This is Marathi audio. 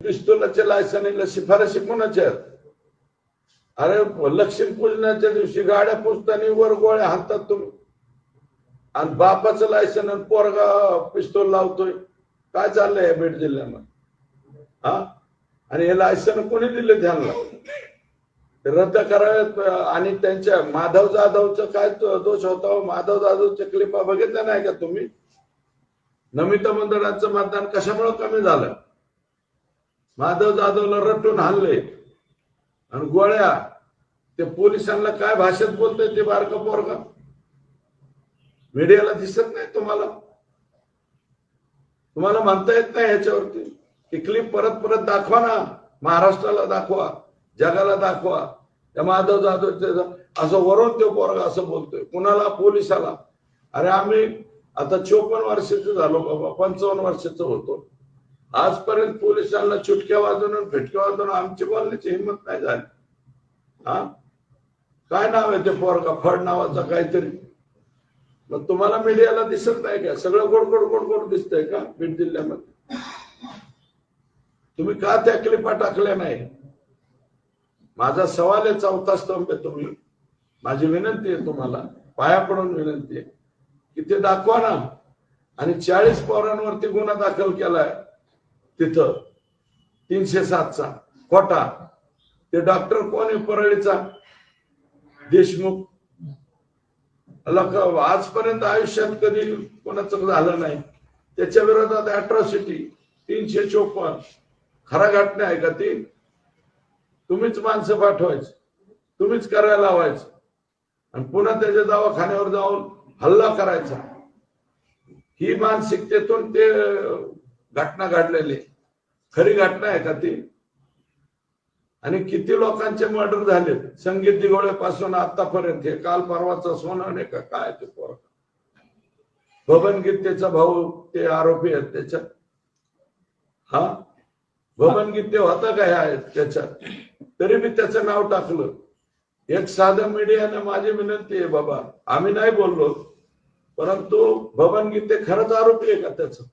पिस्तुलाच्या लायसनीला शिफारशी कोणाच्या अरे लक्ष्मी पूजनाच्या दिवशी गाड्या पुजताना वर गोळ्या हातात तुम्ही. आणि बापाचं लायसन आणि पोरगा पिस्तूल लावतोय. काय चाललंय या बीड जिल्ह्यामध्ये? हा? आणि हे लायसन कोणी दिले ध्यानला रद्द करावेत आणि त्यांच्या माधव जाधवचं काय दोष होता हो? माधव जाधवच्या क्लिपा बघितल्या नाही का तुम्ही? नमिता मंडळाचं मतदान कशामुळे कमी झालं? माधव जाधवला रटून हल्ले आणि गोळ्या ते पोलिसांना काय भाषेत बोलतोय ते बारका पोरगा? मीडियाला दिसत नाही तुम्हाला? तुम्हाला म्हणता येत नाही ह्याच्यावरती? ही क्लिप परत परत दाखवा ना. महाराष्ट्राला दाखवा जगाला दाखवा. त्या माधव जाधव असं वरून तो पोरगा असं बोलतोय. कुणाला? पोलिसाला. अरे आम्ही आता चोपन्न वर्षाचं झालो बाबा पंचावन्न वर्षाचं होतो. आजपर्यंत पोलिसांना चुटक्या वाजवून फिटक्या वाजवून आमची बोलण्याची हिंमत नाही झाली. हा? काय नाव आहे ते पोरका फड नावाचा काहीतरी. मग तुम्हाला मीडियाला दिसत नाही का? सगळं गोड गोड गोड गोड दिसतंय का बीड जिल्ह्यामध्ये? तुम्ही का त्या क्लिपा टाकल्या नाही? माझा सवाल आहे चौथा स्तंभ आहे तुम्ही. माझी विनंती आहे तुम्हाला पाया पडून विनंती आहे. की ते दाखवा ना. आणि चाळीस पोरांवरती गुन्हा दाखल केलाय. तिथं. तीनशे सातचा. खोटा. ते डॉक्टर कोण आहे परळीचा? देशमुख. आजपर्यंत आयुष्यात कधी कोणाचं झालं नाही. त्याच्या विरोधात अट्रॉसिटी तीनशे चोपन्न. खरा घटना आहे का ती? तुम्हीच माणसं पाठवायची. तुम्हीच करायला लावायचं. आणि पुन्हा त्याच्या दवाखान्यावर जाऊन हल्ला करायचा. ही मानसिकतेतून ते घटना घडलेली. खरी घटना आहे का ती? आणि किती लोकांचे मर्डर झाले? संगीत दिगोळ्यापासून आतापर्यंत हे काल परवाचा सोनं नाही का? काय ते पोर? बबन गीतेचा भाऊ ते आरोपी आहेत त्याच्यात. हा? भवन गीते होता काय आहेत त्याच्यात? तरी मी त्याचं नाव टाकलं. एक साधं मीडियाने माझी विनंती आहे बाबा. आम्ही नाही बोललो. परंतु बबन गीते खरंच आरोपी आहे का त्याचं?